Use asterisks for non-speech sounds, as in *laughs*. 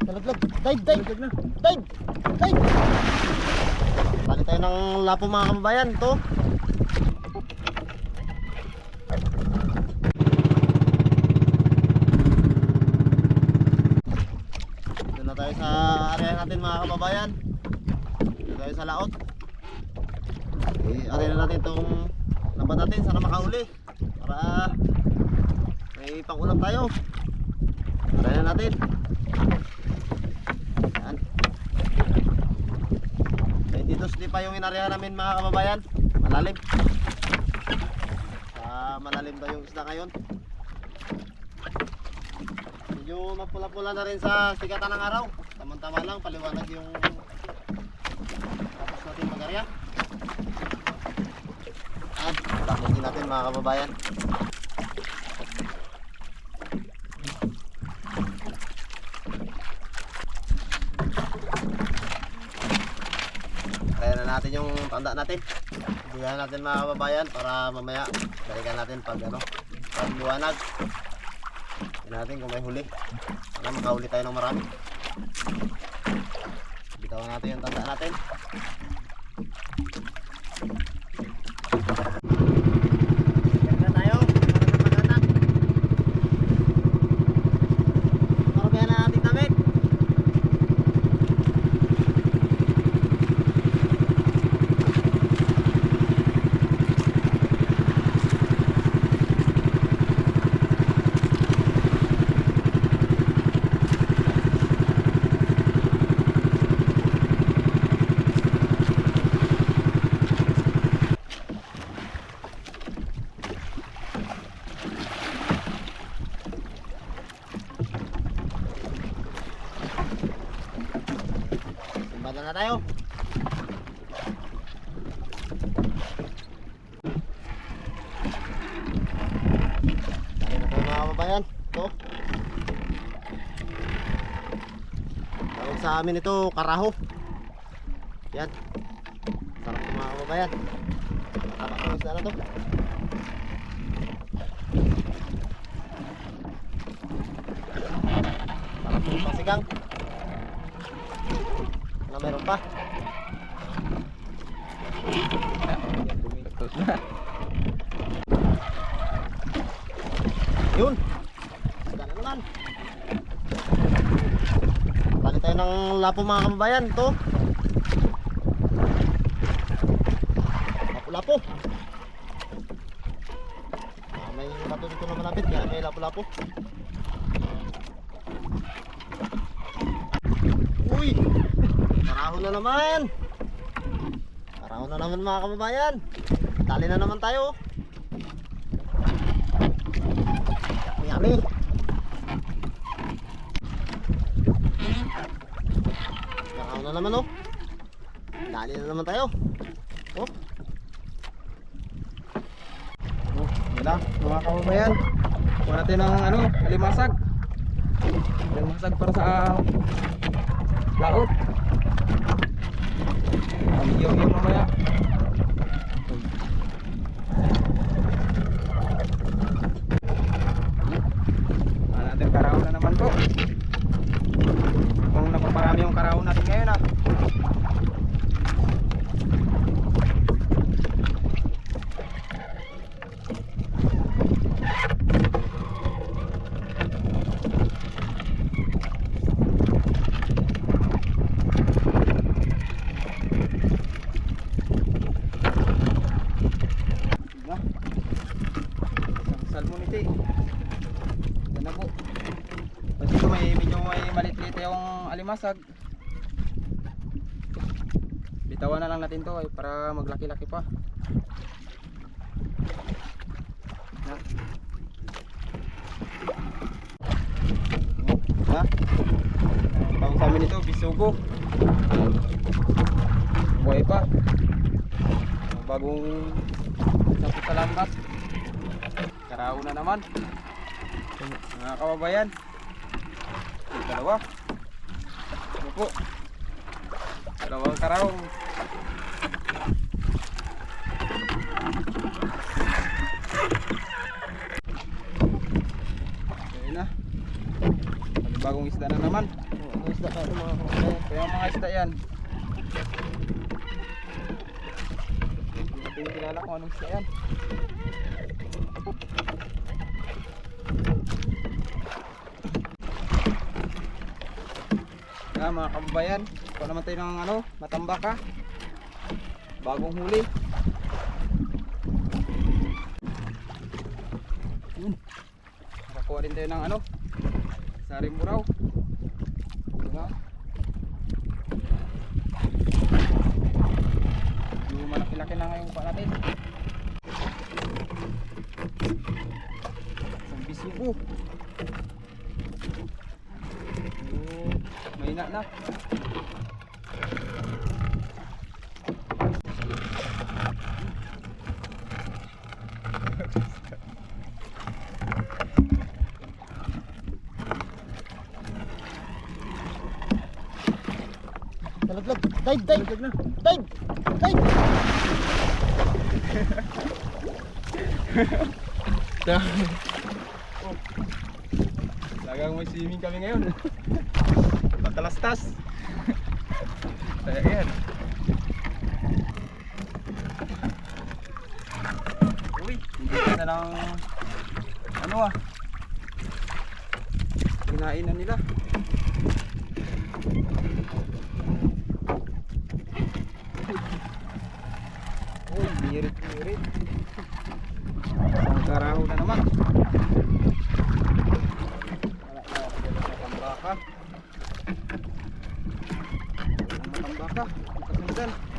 Nalaglag. Dive, dive. Dive. Dive. Bali tayo ng lapo mga kababayan. Ito. Dito na tayo sa area natin mga kababayan. Dito tayo sa laot. Eh, area na natin itong laban natin. Sana makahuli. Para may pangulam tayo. Area na natin. Yan. Hindi pa yung inareha namin mga kababayan. Malalim. Sa malalim daw yung isda ngayon. Medyo mapula-pula na rin sa sigatan ng araw. Tama-tama lang, paliwanag yung tapos natin mag-area. At tapusin natin mga kababayan. Kaya na natin yung tanda natin. Buyan natin mga kababayan para mamaya balikan natin pag ano, pag liwanag. Tingnan natin kung may huli. Sana makahuli tayo ng marami. Bitawan natin yung tanda natin. Ganda tayo. Para sa pag-atak. Maramihan na natin damit. Simbada na tayo. Dali na tayo mga kababayan. Ito. Tawag sa amin ito, karaho. Yan. Sarap ito mga kababayan. Ko isda na to. Sarap ito pasigang. Na meron pa. Yun. Isda na naman. Bali tayo ng lapo mga kababayan. Ito. Lapo-lapo. Ah, may bato dito na malapit. Kaya may lapo-lapo. Uy! Karahon na naman. Karahon na naman mga kababayan. Dali na naman tayo. Yummy. Karahon na naman oh. Dali na naman tayo. Oh. Oh, na, mga kababayan. Kuha natin ng ano, alimasag. Alimasag para sa laot. Amiyaw yung mamaya. Kuha natin karaon na naman po. Kung napaparami yung karaon natin ngayon ah. Diba? Salmonite. Yan na po. Pati ito may medyo may malit-lit yung alimasag. Bitawan na lang natin to ay para maglaki-laki pa. Na. Ha? Tawag sa amin ito, bisugo. Buhay pa. Bagong sa lambat. Karao na naman. Mga kababayan. Yung Dalawa. Ano po? Dalawang karao. Ayun na. Bagong isda na naman. Ano isda ito mga kababayan? Kaya mga isda yan. Hindi natin kilala kung anong isda yan. Yan mga kababayan, ito naman tayo ng ano, matambaka. Bagong huli. Yun. Nakakuha din tayo ng ano, saring buraw. Diba? Medyo malaki-laki na ngayon pa natin. Isang bisigo. Oh, mahina na. Talaglag. Dive, dive. Dive. Dive. *laughs* Lagang may swimming kami ngayon. Patalastas. *laughs* Kaya yan. Uy, hindi na ng ano ah. Kinain na nila. Uy, birit-birit. Isang karaho na naman. Tambaka. Tambaka, kasundan.